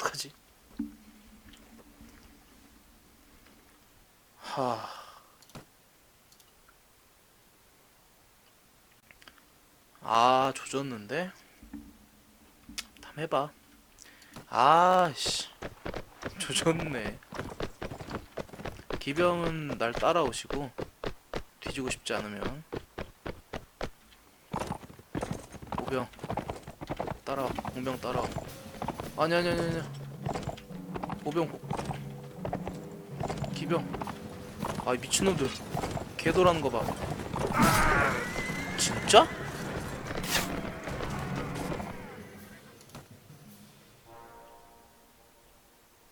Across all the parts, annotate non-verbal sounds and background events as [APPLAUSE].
어떡하지? 하. 아, 조졌는데? 한번 해봐. 아, 씨. 조졌네. 기병은 날 따라오시고, 뒤지고 싶지 않으면. 보병. 따라와. 공병 따라와. 아니, 아니, 아니, 아니. 보병. 보... 기병. 아, 이 미친놈들. 개도라는 거 봐. 진짜?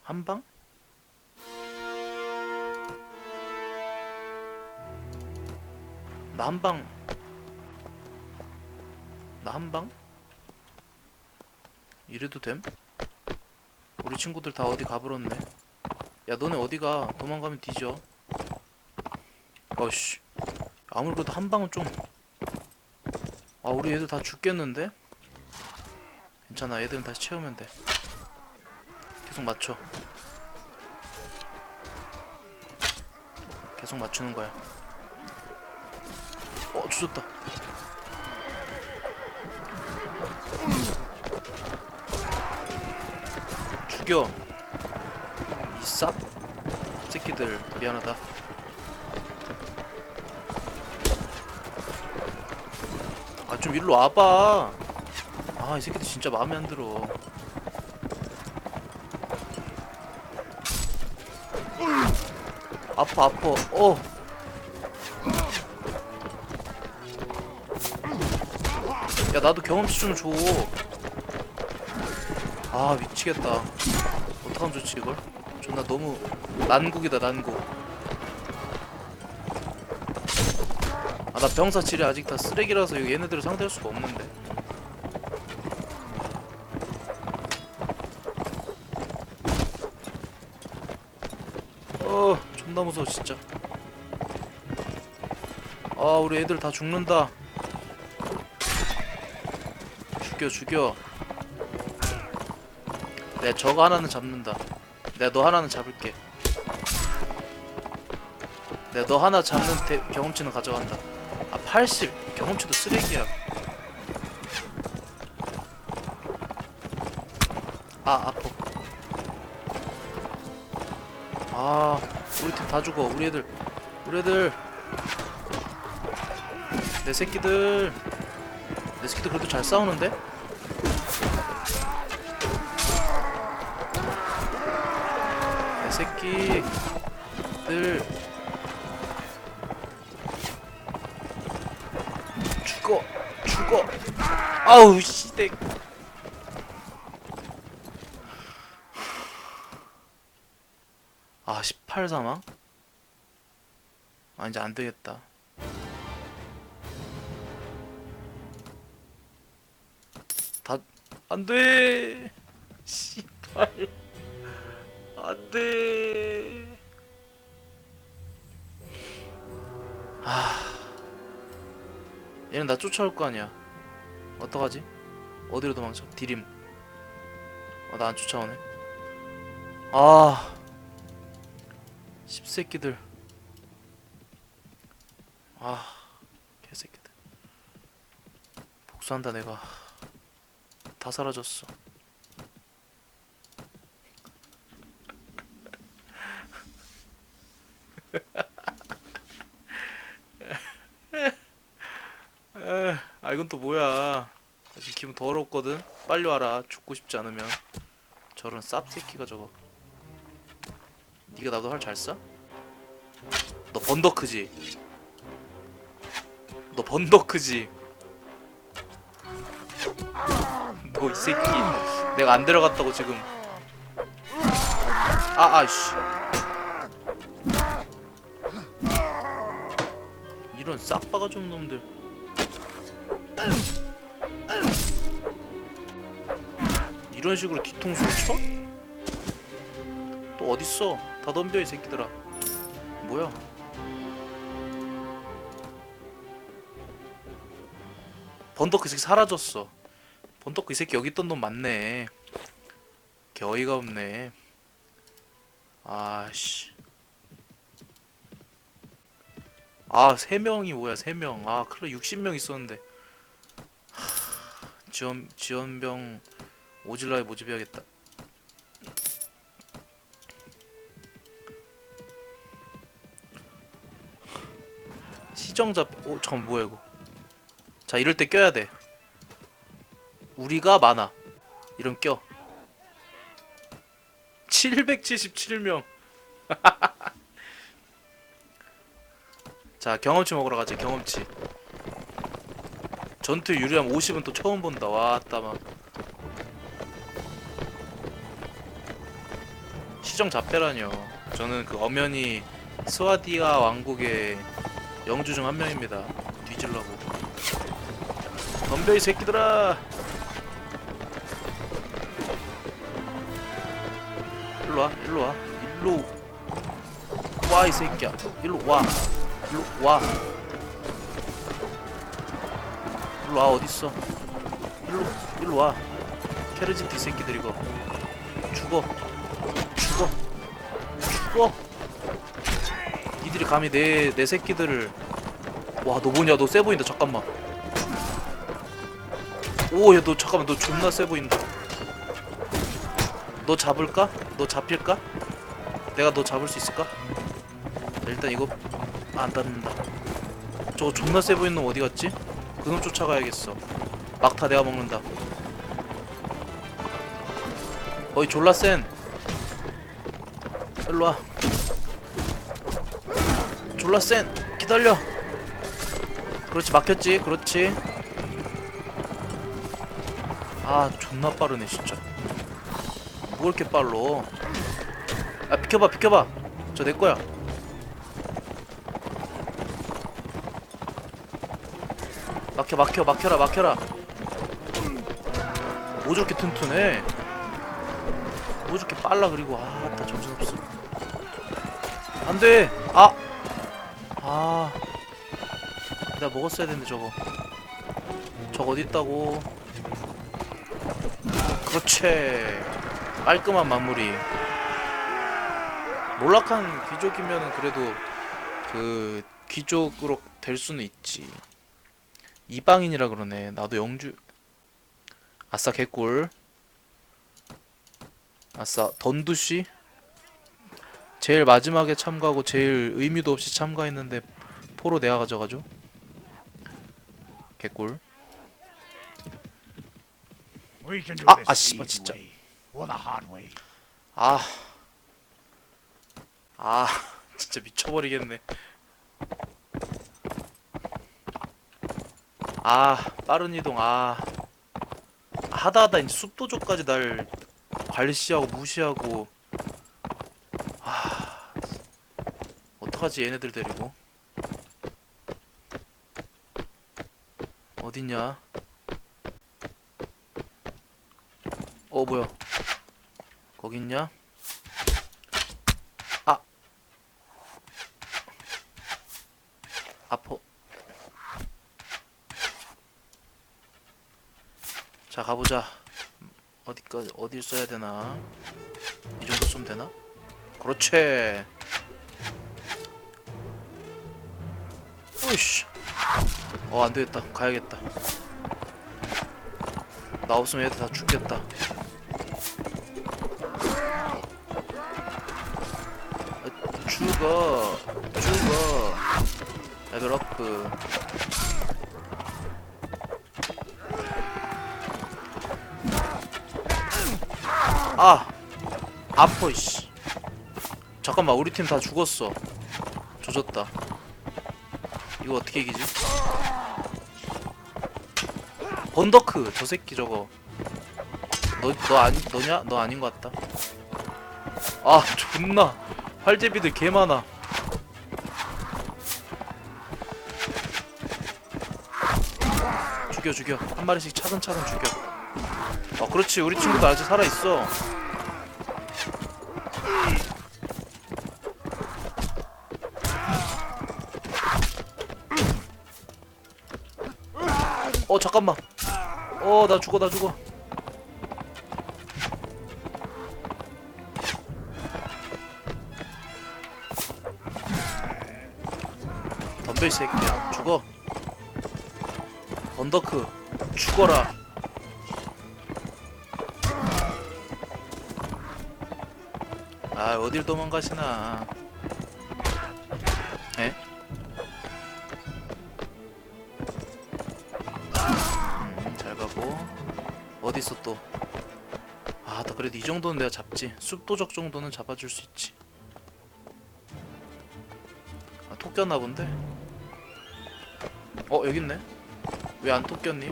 한 방? 나한 방. 나한 방? 이래도 됨? 우리 친구들 다 어디 가버렸네. 야, 너네 어디가? 도망가면 뒤져. 어씨. 아무리 그래도 한 방은 좀. 아, 우리 애들 다 죽겠는데? 괜찮아, 애들은 다시 채우면 돼. 계속 맞춰. 계속 맞추는 거야. 어, 주졌다. 죽여. 이 쌉. 새끼들, 미안하다. 아, 좀 일로 와봐. 아, 이 새끼들 진짜 마음에 안 들어. 아파 아파 어 야, 나도 경험치 좀 줘. 아, 미치겠다. 어떡하면 좋지, 이걸? 존나 너무 난국이다, 난국. 아, 나 병사 질이 아직 다 쓰레기라서 이거 얘네들을 상대할 수가 없는데. 어, 존나 무서워, 진짜. 아, 우리 애들 다 죽는다. 죽여, 죽여. 내가 저거 하나는 잡는다. 내가 너 하나는 잡을게. 내가 너 하나 잡는 대, 경험치는 가져간다. 아, 80. 경험치도 쓰레기야. 아, 아파. 아, 우리 팀 다 죽어. 우리 애들, 우리 애들. 내 새끼들. 내 새끼들 그래도 잘 싸우는데? 새끼들. 죽어, 죽어. 아우, 씨댁. 아, 18 사망? 아, 이제 안 되겠다. 다, 안 돼! [LAUGHS] 씨발. 안 돼! 아. 얘는 나 쫓아올 거 아니야. 어떡하지? 어디로 도망쳐? 디림. 어, 나 안 쫓아오네. 아. 십새끼들. 아. 개새끼들. 복수한다, 내가. 다 사라졌어. 에, 아 이건 또 뭐야? 지금 기분 더럽거든. 빨리 와라. 죽고 싶지 않으면. 저런 쌉새끼가 저거. 네가 나도 활 잘 쏴? 너 번더크지? 너 번더크지? 너 이 새끼. 내가 안 데려갔다고 지금. 아 아이씨. 이런 싹바가 좀 놈들. 이런 식으로 뒤통수를 쳐? 또 어딨어? 다 덤벼 이 새끼들아 뭐야 번더크 이 새끼 사라졌어 번더크 이 새끼 여기 있던 놈 맞네 개 어이가 없네. 아씨. 아, 세 명이 뭐야, 세 명. 아, 클럽 60명 있었는데. 하, 지원, 지원병 오질라에 모집해야겠다. 시정자, 오, 잠깐 뭐야, 이거. 자, 이럴 때 껴야 돼. 우리가 많아. 이런 껴. 777명. [LAUGHS] 자, 경험치 먹으러 가자. 경험치. 전투 유리함 50은 또 처음 본다. 왔다 막. 시정 잡배라뇨. 저는 그 엄연히 스와디아 왕국의 영주 중 한 명입니다. 뒤질라고. 덤벼 이 새끼들아. 일로 와, 일로 와, 일로 와 이 새끼야, 일로 와, 일로 와, 일로 와 어디 있어? 일로, 일로 와, 케르지트 이 새끼들 이거 죽어, 죽어, 죽어. 니들이 감히 내 내 새끼들을 와 너 뭐냐 너 세 보인다 잠깐만. 오야 너 잠깐만 너 존나 세 보인다. 너 잡을까? 너 잡힐까? 내가 너 잡을 수 있을까? 자, 일단 이거 아, 안 닿는다. 저거 존나 세 보이는 놈 어디 갔지? 그놈 쫓아가야겠어. 막타 내가 먹는다. 어이 졸라 센. 일로 와. 졸라 센. 기다려. 그렇지 막혔지. 그렇지. 아 존나 빠르네 진짜. 뭐 이렇게 빨로? 아 비켜봐 비켜봐 저 내 거야 막혀 막혀 막혀라 막혀라. 뭐 저렇게 튼튼해. 뭐 저렇게 빨라 그리고. 아나 정신없어. 안돼! 아! 아. 내가 먹었어야 되는데 저거. 저거 어디 있다고. 그렇지. 깔끔한 마무리. 몰락한 귀족이면 그래도 그 귀족으로 될 수는 있지. 이방인이라 그러네. 나도 영주. 아싸 개꿀. 아싸 던두씨. 제일 마지막에 참가하고 제일 의미도 없이 참가했는데 포로 내가 가져가죠. 개꿀. 아, this 아, 진짜. 아. 아, [LAUGHS] 진짜 미쳐버리겠네. 아, 빠른 이동, 아. 하다 하다 이제 숲도조까지 날 관시하고 무시하고. 아. 어떡하지, 얘네들 데리고. 어딨냐? 어, 뭐야. 거기 있냐? 아 아퍼 자 가보자. 어디까지 어딜 써야 되나? 이 정도 쓰면 되나? 그렇지. 오이씨. 어 안되겠다. 가야겠다. 나 없으면 얘들 다 죽겠다. 죽어. 죽어. 레벨업 아 아퍼 씨 잠깐만 우리 팀 다 죽었어 조졌다 이거 어떻게 이기지? 번더크 저 새끼 저거 너 너 아니 너냐? 너 아닌 것 같다 아 존나 활제비들 개 많아. 죽여 죽여 한 마리씩 차근차근 죽여. 아 그렇지. 우리 친구도 아직 살아있어. 어 잠깐만. 어 나 죽어 나 죽어. 덤벨 이 새끼야. 죽어. 언더크 죽어라. 아 어딜 도망가시나 에? 음, 잘 가고 어딨어 또 아, 나 그래도 이 정도는 내가 잡지. 숲도적 정도는 잡아줄 수 있지. 아, 토꼈나 본데? 어, 여기 있네. 왜안 토꼈니?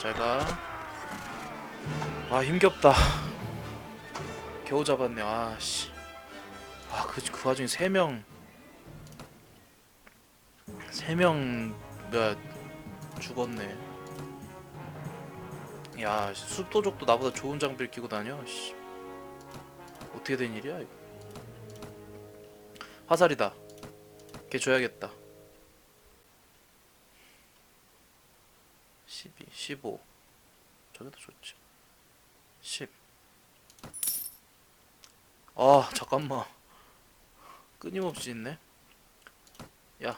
잘 가. 아, 힘겹다. 겨우 잡았네. 아, 씨. 아, 그, 그 와중에 세 명. 세 명, 뭐야, 죽었네. 야 숲도적도 나보다 좋은 장비를 끼고 다녀 씨. 어떻게 된 일이야 이거 화살이다 걔 줘야겠다 12 15 저게 더 좋지 아 잠깐만. 끊임없이 있네. 야.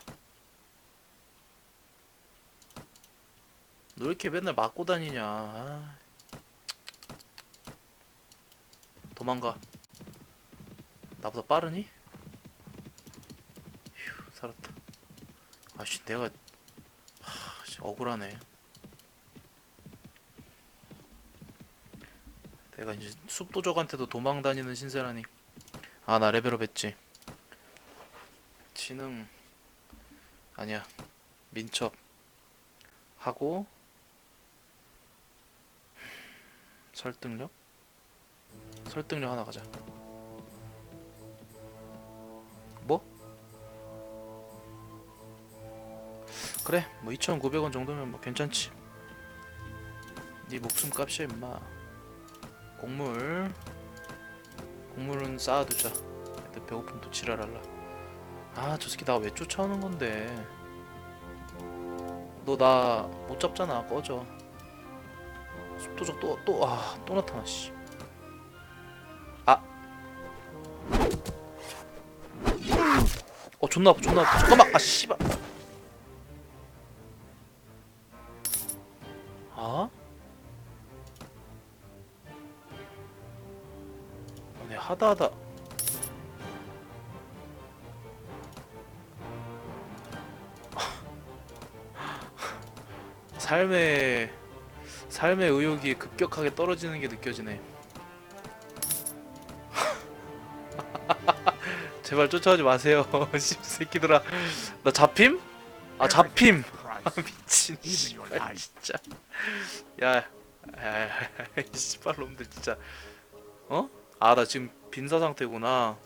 너왜 이렇게 맨날 맞고 다니냐? 아. 도망가. 나보다 빠르니? 휴 살았다. 아씨 내가 하, 씨, 억울하네 내가 이제 숲도적한테도 도망 다니는 신세라니 아 나 레벨업 했지 지능 아니야 민첩 하고 설득력? 설득력 하나 가자. 뭐? 그래, 뭐 2,900원 정도면 뭐 괜찮지. 네 목숨 값이야 임마. 곡물. 곡물은 쌓아두자. 애들 배고픔 또 지랄할라. 아, 저 새끼 나 왜 쫓아오는 건데? 너 나 못 잡잖아. 꺼져. 숲도적 또 또 아 또 나타나 씨. 아. 어 존나 아파 존나 아파 잠깐만 아 씨발. 하다 하다 [LAUGHS] 삶의 삶의 의욕이 급격하게 떨어지는 게 느껴지네. [LAUGHS] 제발 쫓아오지 마세요, [LAUGHS] 씹새끼들아. 나 잡힘? 아 잡힘. 미친. 씨발. 진짜. 야, 야, 이 씨발 놈들 진짜. 어? 아 나 지금 빈사 상태구나.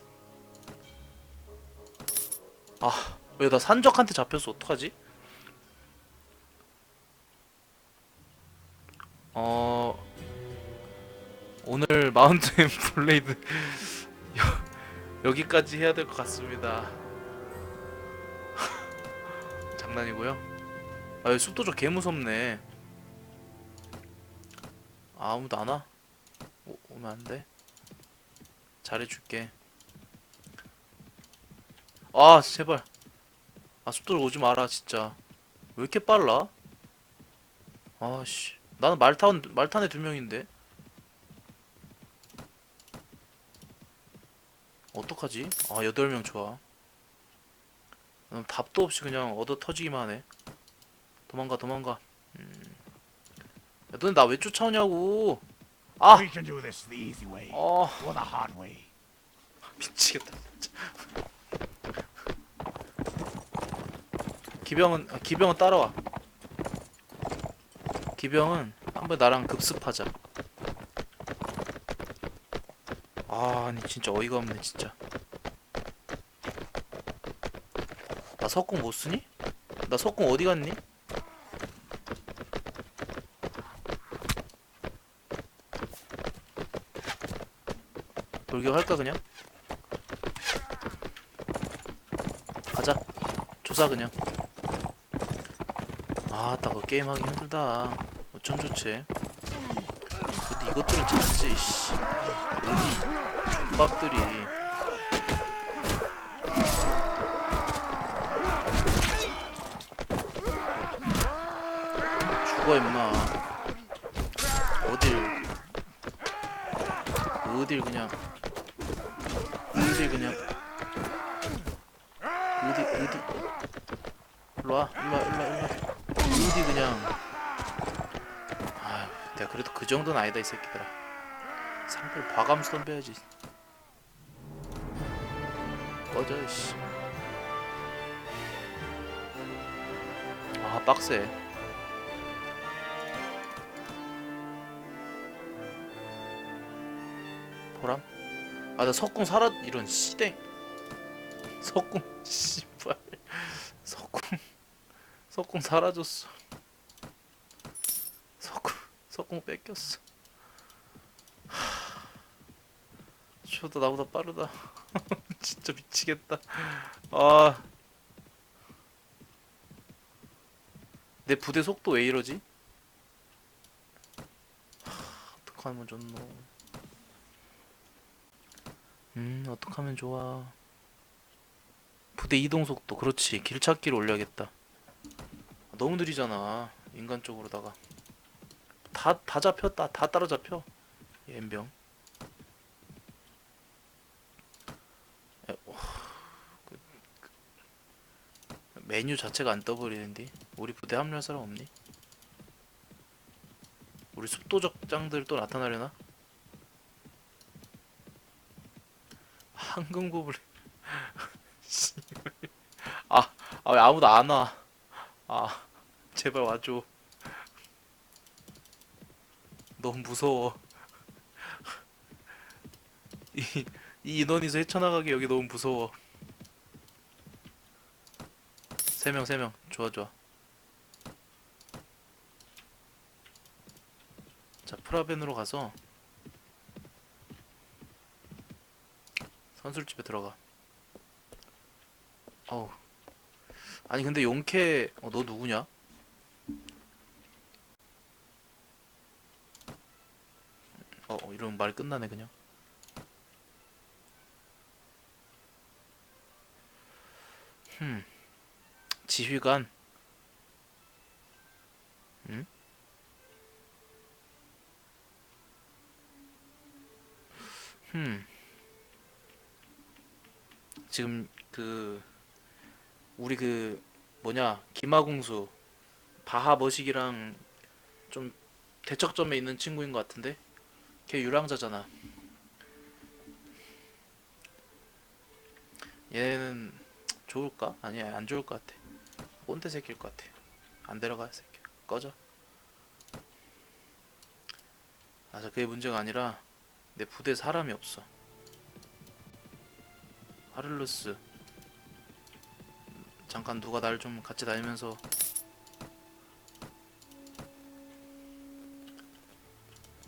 아, 왜 나 산적한테 잡혔어? 어떡하지? 어 오늘 [LAUGHS] 마운트 앤 블레이드 여, 여기까지 해야 될 것 같습니다. [LAUGHS] 장난이고요. 아 여기 숲도적 개 무섭네. 아, 아무도 안 와? 오, 오면 안 돼. 잘해줄게. 아 제발. 아 숲도적 오지 마라 진짜. 왜 이렇게 빨라? 아씨. 나는 말타운 말탄에 두 명인데 어떡하지? 아 여덟 명 좋아. 난 답도 없이 그냥 얻어 터지기만 하네. 도망가 도망가. 음. 야, 너네 나 왜 쫓아오냐고? 아, We can do this the easy way 어 or the hard way. 미치겠다 진짜. 기병은 아, 기병은 따라와. 기병은 한번 나랑 급습하자. 아, 아니 진짜 어이가 없네 진짜. 나 석궁 못 쓰니? 나 석궁 어디 갔니? 돌격할까 그냥? 가자. 조사 그냥. 아따 그 게임하기 힘들다. 뭐 어쩜 좋지. 근데 이것들은 찾지 씨. 어디 족밥들이. 죽어 임마. 어딜 어딜 그냥. 어딜 그냥. 어디 어디 일로와 일로와 일로와 일로와. 어디 그냥. 아 내가 그래도 그 정도는 아니다 이 새끼들아. 상대를 봐가면서 덤벼야지. 꺼져 씨. 아 빡세. 보람? 아 나 석궁 살아 이런 씨댕. 석궁 씨발. 석궁 석궁 사라졌어. 석궁 석궁 뺏겼어. 하... 저도 나보다 빠르다. [LAUGHS] 진짜 미치겠다. 아. 내 부대 속도 왜 이러지? 하, 어떡하면 좋노 음 어떡하면 좋아. 부대 이동 속도. 그렇지. 길 찾기를 올려야겠다. 너무 느리잖아. 인간적으로다가. 다 다 잡혔다 다 따라잡혀? 이 엠병. 그, 그, 메뉴 자체가 안 떠버리는데? 우리 부대 합류할 사람 없니? 우리 습도적장들 또 나타나려나? 황금 고블린 [LAUGHS] 씨발. 아, 아, 왜 아무도 안 와? 아, 제발 와줘. 너무 무서워. 이, 이 인원이서 헤쳐나가기 여기 너무 무서워. 세 명, 세 명. 좋아, 좋아. 자, 프라벤으로 가서 선술집에 들어가. 어우. 아니 근데 용케 어, 너 누구냐? 어, 어 이러면 말 끝나네 그냥. 흠. 지휘관. 지금 그 우리 그 뭐냐 김하궁수 바하 머식이랑 좀 대척점에 있는 친구인 것 같은데? 걔 유랑자잖아. 얘는 좋을까? 아니야 안 좋을 것 같아. 꼰대 새끼일 것 같아. 안 데려가 새끼. 꺼져. 맞아 그게 문제가 아니라 내 부대에 사람이 없어 하를루스. 잠깐 누가 날 좀 같이 다니면서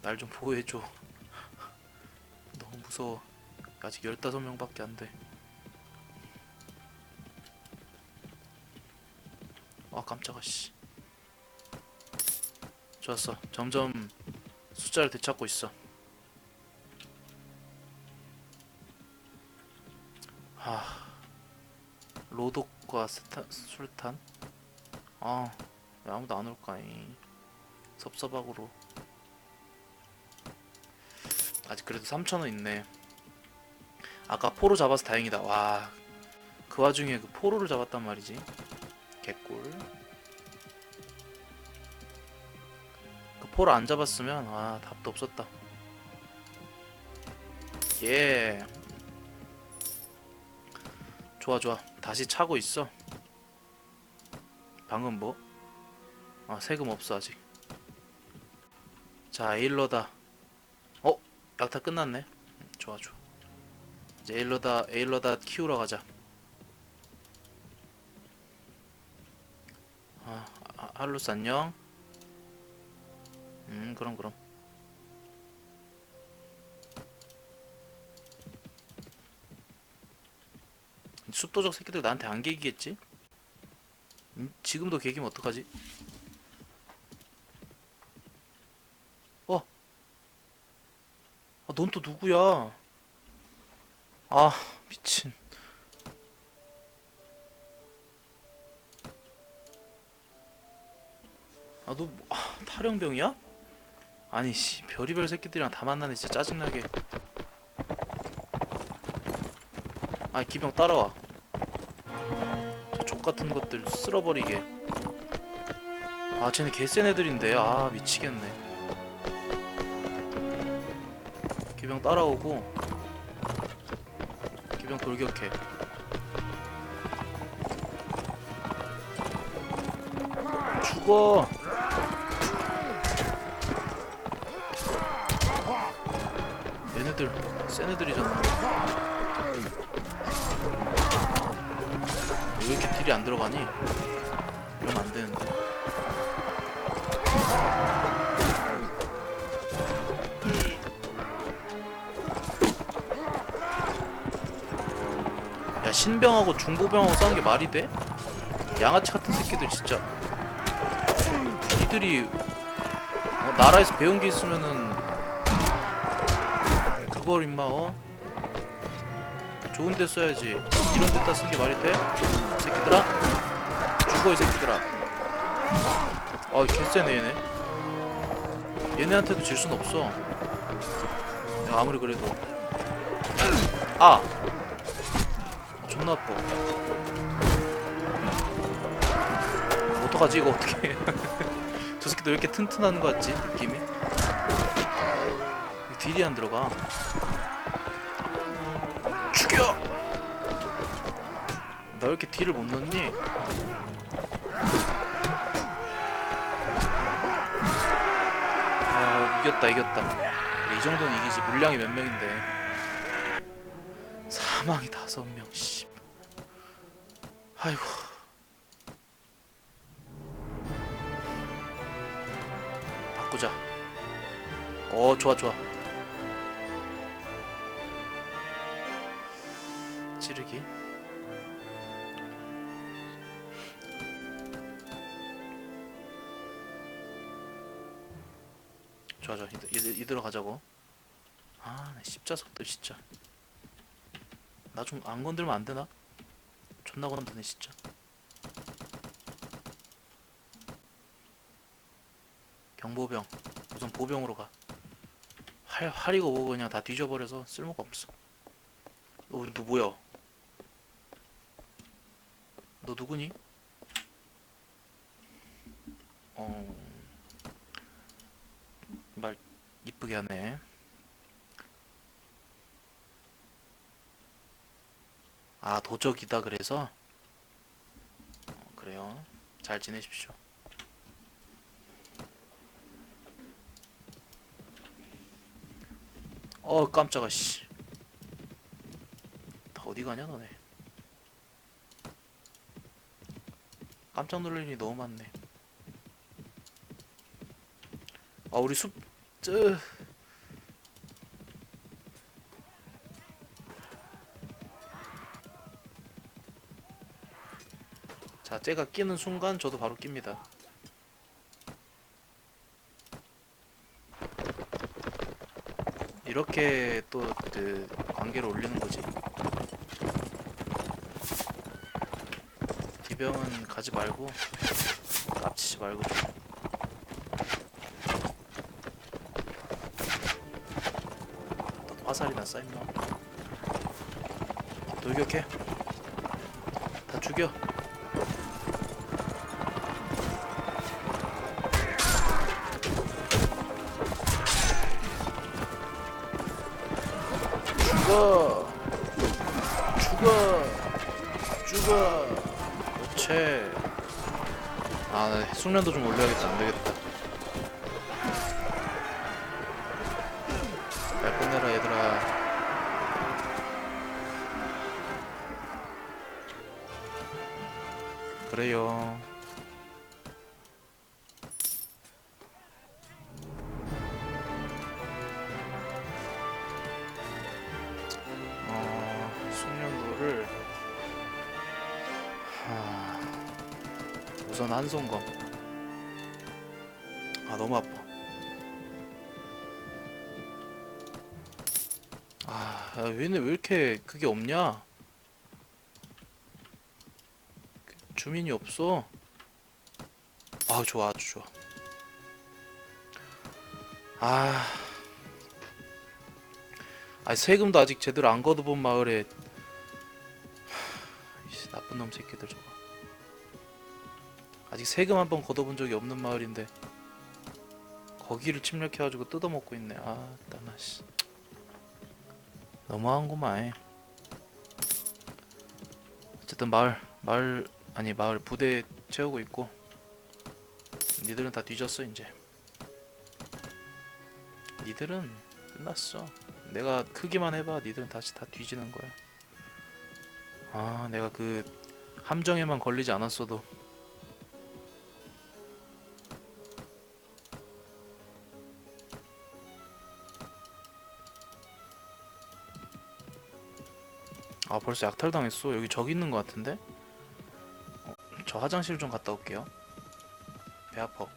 날 좀 보호해줘. [LAUGHS] 너무 무서워. 아직 15명 밖에 안돼. 아 깜짝아 씨. 좋았어. 점점 숫자를 되찾고 있어 하 로독과 스타, 술탄? 아, 왜 아무도 안 올까이? 섭섭하고로. 아직 그래도 3천원 있네. 아까 포로 잡아서 다행이다. 와, 그 와중에 그 포로를 잡았단 말이지. 개꿀. 그 포로 안 잡았으면 아 답도 없었다. 예. 좋아 좋아. 다시 차고 있어. 방금 뭐? 아 세금 없어 아직. 자 에일러다. 어? 약타 끝났네. 음, 좋아 좋아. 이제 에일러다 에일러다 키우러 가자. 아, 아 할로스 안녕. 음 그럼 그럼 숲도적 새끼들 나한테 안 개기겠지? 음, 지금도 개기면 어떡하지? 어? 아, 넌 또 누구야? 아, 미친. 아너 뭐- 아, 탈영병이야? 아니 씨 별의별 새끼들이랑 다 만나네 진짜 짜증나게 아 기병 따라와. 저 족같은 것들 쓸어버리게. 아 쟤네 개센 애들인데. 아 미치겠네. 기병 따라오고 기병 돌격해. 죽어. 얘네들 센 애들이잖아 왜 이렇게 딜이 안 들어가니? 이러면 안 되는데 야 신병하고 중보병하고 싸우는 게 말이 돼? 양아치 같은 새끼들 진짜 이들이 어, 나라에서 배운 게 있으면은 그걸 임마 어? 좋은 데 써야지. 이런 데다 쓴 게 말이 돼? 이 새끼들아? 죽어 이 새끼들아. 아 개쎄네 얘네. 얘네한테도 질 순 없어. 내가 아무리 그래도. 아! 존나 아파. 어떡하지 이거 어떻게. [LAUGHS] 저 새끼도 왜 이렇게 튼튼한 거 같지 느낌이 딜이 안 들어가 나 왜 이렇게 딜을 못 넣니? 아 이겼다 이겼다. 이 정도는 이기지. 물량이 몇 명인데. 사망이 다섯 명 씨. 아이고. 바꾸자. 어 좋아 좋아. 찌르기 좋아 좋아 이들, 이들, 이대로 가자고. 아나 십자석들 진짜 나 좀 안 건들면 안 되나? 존나 건드네 진짜 경보병. 우선 보병으로 가. 활, 활이고 뭐고 그냥 다 뒤져버려서 쓸모가 없어. 너, 너 뭐야? 너 누구니? 어... 말 이쁘게 하네 아 도적이다 그래서? 어, 그래요 잘 지내십시오 어 깜짝아 씨. 다 어디 가냐 너네. 깜짝 놀랄 일이 너무 많네. 아 우리 숲 쯔. 자, 쟤가 끼는 순간 저도 바로 낍니다. 이렇게 또 그 관계를 올리는 거지. 기병은 가지 말고 깝치지 말고 좀. 화살이나 쌓임나. 돌격해. 다 죽여. 죽어. 죽어. 죽어. 그렇지 아나 숙련도 좀 올려야겠다. 안되겠다 그래요. 어, 숙련도를 하... 우선 한송검. 아 너무 아파. 아 야, 얘네 왜 이렇게 그게 없냐 주민이 없어 아 좋아 아주 좋아 아, 아 세금도 아직 제대로 안 걷어본 마을에 하, 나쁜 놈 새끼들 저거. 아직 세금 한 번 걷어본 적이 없는 마을인데 거기를 침략해가지고 뜯어먹고 있네. 아, 따나 씨. 너무한구만. 어쨌든 마을 마을 아니 마을 부대 채우고 있고 니들은 다 뒤졌어 이제. 니들은 끝났어. 내가 크기만 해봐. 니들은 다시 다 뒤지는 거야. 아, 내가 그 함정에만 걸리지 않았어도 아 벌써 약탈당했어 여기 저기 있는 것 같은데 어, 저 화장실 좀 갔다 올게요. 배 아파